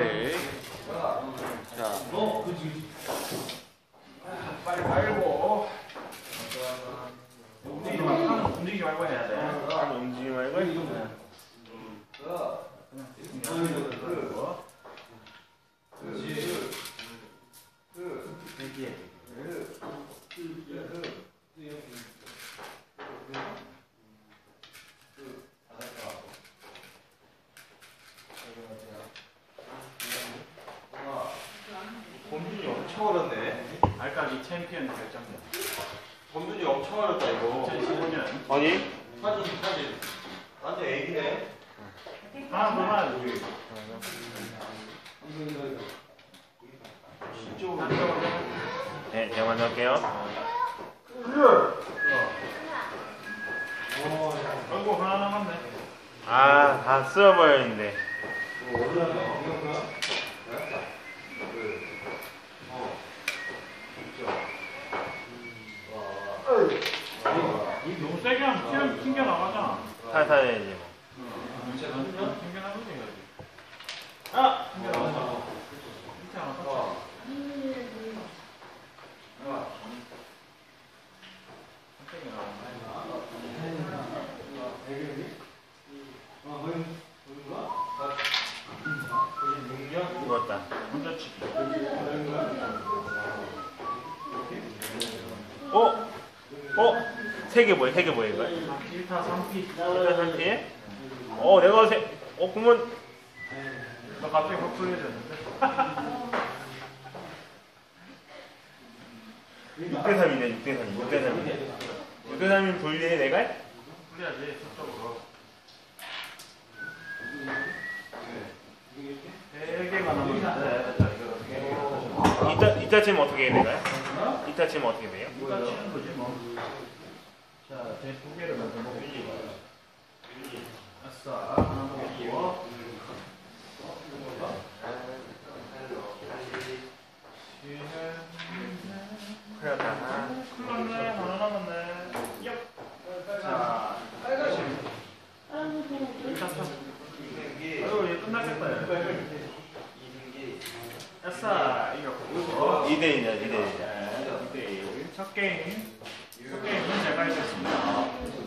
오케이. 자, 빨리 말고. 움직이지 마. 움직이지 말고 해야 돼. 한번 움직이지 말고. 네. 범준이 엄청 어렵네. 알까기 챔피언 결정전. 범준이 엄청 어렵다 이거. 2015년. 아니? 사진 사진. 완전 애기네. 하나 더 하나 우리. 신쪽으로. 네, 제가 먼저 할게요. 아이고 하나 남았네. 아, 다 쓸어버렸는데. 이 하면 튀어 튕겨 나가잖아. 살살 해야지 뭐. 튕겨 나가지 해야지. 아 튕겨 나가잖아. 튕겨 나가. 죽었다. 먼저 치기. 어? 어? 세개 뭐야? 세개 뭐야 이거? 1타 3피. 일단 상태. 어, 내가 세. 어, 그러면 나 갑자기 확 풀려졌는데. 6대 3이네. 6대 3. 6대 3이네. 6대 3이면 불리해 내가? 남았는데. 자 이거. 이따 이따 치면 어떻게 해 내가? 이따 치면 어떻게 돼요? 이따 치는 거지 뭐. 자, 제두 개를 먼저 먹고. 아싸, 하나 먹고. 큰일 났다. 큰일 났네, 하나 남았네. 얍. 자, 일단 타. 아유, 얘 끝났겠다. 얘. 아싸, 이겼고. 2대 1이야, 2대 1. 네, 2대1. 첫 게임. 네, 그렇게 제가 알고 있습니다.